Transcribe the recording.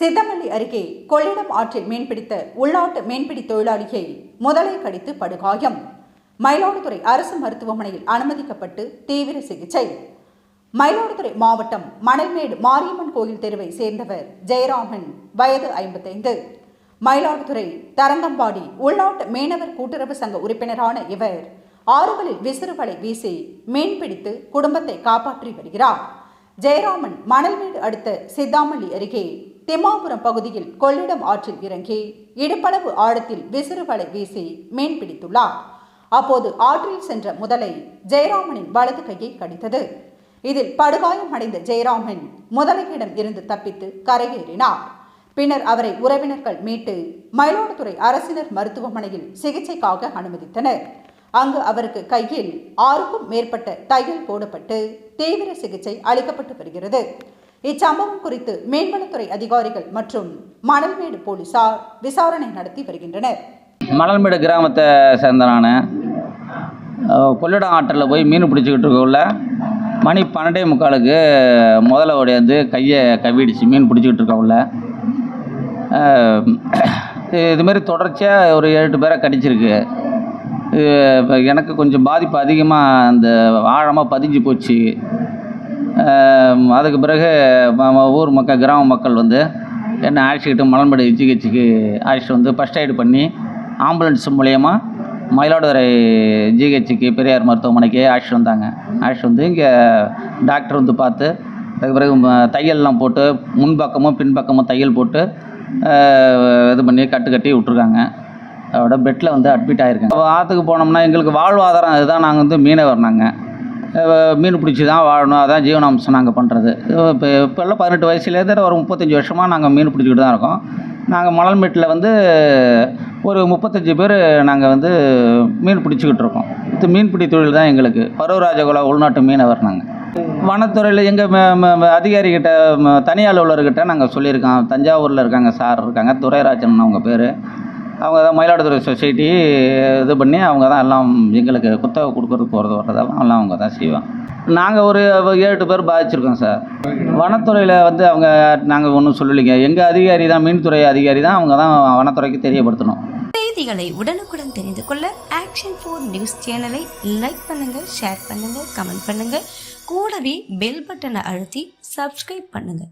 சித்தமல்லி அருகே கொள்ளிடம் ஆற்றில் மீன்பிடித்த உள்நாட்டு மீன்பிடி தொழிலாளியை முதலை கடித்து படுகாயம். மயிலாடுதுறை அரசு மருத்துவமனையில் அனுமதிக்கப்பட்டு தீவிர சிகிச்சை. மயிலாடுதுறை மாவட்டம் மணல்மேடு மாரியம்மன் கோயில் தெருவை சேர்ந்தவர் ஜெயராமன் வயது ஐம்பத்தைந்து. மயிலாடுதுறை தரங்கம்பாடி உள்நாட்டு மீனவர் கூட்டுறவு சங்க உறுப்பினரான இவர் ஆறுகளில் விசிறுவலை வீசி மீன்பிடித்து குடும்பத்தை காப்பாற்றி வருகிறார். ஜெயராமன் மணல்மேடு அடுத்த சித்தாமல்லி அருகே திம்மாபுரம் பகுதியில் கொள்ளிடம் ஆற்றில் இறங்கி இடுப்பளவு ஆழத்தில் விசிறுவலை வீசி மீன் பிடித்துள்ளார் அப்போது ஆற்றில் சென்ற முதலை ஜெயராமனின் வலது கையை கடித்தது. இதில் படுகாயம் அடைந்த ஜெயராமன் முதலையிடம் இருந்து தப்பித்து கரையேறினார். பின்னர் அவரை உறவினர்கள் மீட்டு மயிலாடுதுறை அரசினர் மருத்துவமனையில் சிகிச்சைக்காக அனுமதித்தனர். அங்கு அவருக்கு கையில் ஆறுக்கும் மேற்பட்ட தையல் போடப்பட்டு தீவிர சிகிச்சை அளிக்கப்பட்டு வருகிறது. இச்சம்பவம் குறித்து மீன்வளத்துறை அதிகாரிகள் மற்றும் மணல்மேடு போலீசார் விசாரணை நடத்தி வருகின்றனர். மணல்மேடு கிராமத்தை சேர்ந்த நான் கொள்ளிடம் ஆற்றில் போய் மீன் பிடிச்சிக்கிட்டு இருக்கக்குள்ள மணி பன்னெண்டே முக்காலுக்கு முதல்ல ஓடியாந்து கையை கவிடிச்சு மீன் பிடிச்சிக்கிட்டு இருக்கக்குள்ள இதுமாரி தொடர்ச்சியாக ஒரு எட்டு பேரை கடிச்சிருக்கு. எனக்கு கொஞ்சம் பாதிப்பு அதிகமாக அந்த ஆழமாக பதிஞ்சு போச்சு. அதுக்கு பிறகு ஊர் மக்கள் கிராம மக்கள் வந்து என்னை அழைச்சிக்கிட்டு மலம்படி ஜிஹெச்சுக்கு அழைச்சிட்டு வந்து ஃபஸ்ட் எய்டு பண்ணி ஆம்புலன்ஸ் மூலயமா மயிலாடுதுறை ஜிஹெச்சுக்கு பெரியார் மருத்துவமனைக்கு அழைச்சிட்டு வந்தாங்க. அழைச்சிட்டு வந்து இங்கே டாக்டர் வந்து பார்த்து அதுக்கு பிறகு தையல்லாம் போட்டு முன்பக்கமும் பின்பக்கமும் தையல் போட்டு இது பண்ணி கட்டு கட்டி விட்ருக்காங்க அதோட பெட்டில் வந்து அட்மிட் ஆகிருக்கேன் ஆற்றுக்கு போனோம்னா எங்களுக்கு வாழ்வாதாரம் அதுதான். நாங்கள் வந்து மீனவர் நாங்கள் மீன் பிடிச்சி தான் வாழணும். அதான் ஜீவனாம்சம் நாங்கள் பண்ணுறது இப்போ இப்போல்லாம் பதினெட்டு வயசுலேருந்து ஒரு முப்பத்தஞ்சு வருஷமாக நாங்கள் மீன் பிடிச்சிக்கிட்டு தான் இருக்கோம். நாங்கள் மணல்மேட்டில் வந்து ஒரு முப்பத்தஞ்சு பேர் நாங்கள் வந்து மீன் பிடிச்சிக்கிட்டு இருக்கோம். இது மீன்பிடி தொழில் தான் எங்களுக்கு. பருவராஜகுலா உள்நாட்டு மீனவர் நாங்கள் வனத்துறையில் எங்கள் அதிகாரிகிட்ட தனி அலுவலர்கிட்ட நாங்கள் சொல்லியிருக்கோம். தஞ்சாவூரில் இருக்காங்க சார் இருக்காங்க. துரைராஜன் அவங்க பேர். அவங்க தான் மயிலாடுதுறை சொசைட்டி இது பண்ணி அவங்க தான் எல்லாம் எங்களுக்கு குத்தகை கொடுக்குறது போகிறது வர்றதெல்லாம் எல்லாம் அவங்க தான் செய்வாங்க. நாங்கள் ஒரு ஏழு பேர் பாதிச்சிருக்கோம் சார். வனத்துறையில் வந்து அவங்க நாங்கள் ஒன்றும் சொல்லலைங்க. எங்கள் அதிகாரி தான் மீன்துறை அதிகாரி தான் அவங்க தான் வனத்துறைக்கு தெரியப்படுத்தணும். செய்திகளை உடனுக்குடன் தெரிந்து கொள்ள ஆக்ஷன் ஃபோர் நியூஸ் சேனலை லைக் பண்ணுங்கள் ஷேர் பண்ணுங்கள் கமெண்ட் பண்ணுங்கள் கூடவே பெல் பட்டனை அழுத்தி சப்ஸ்கிரைப் பண்ணுங்கள்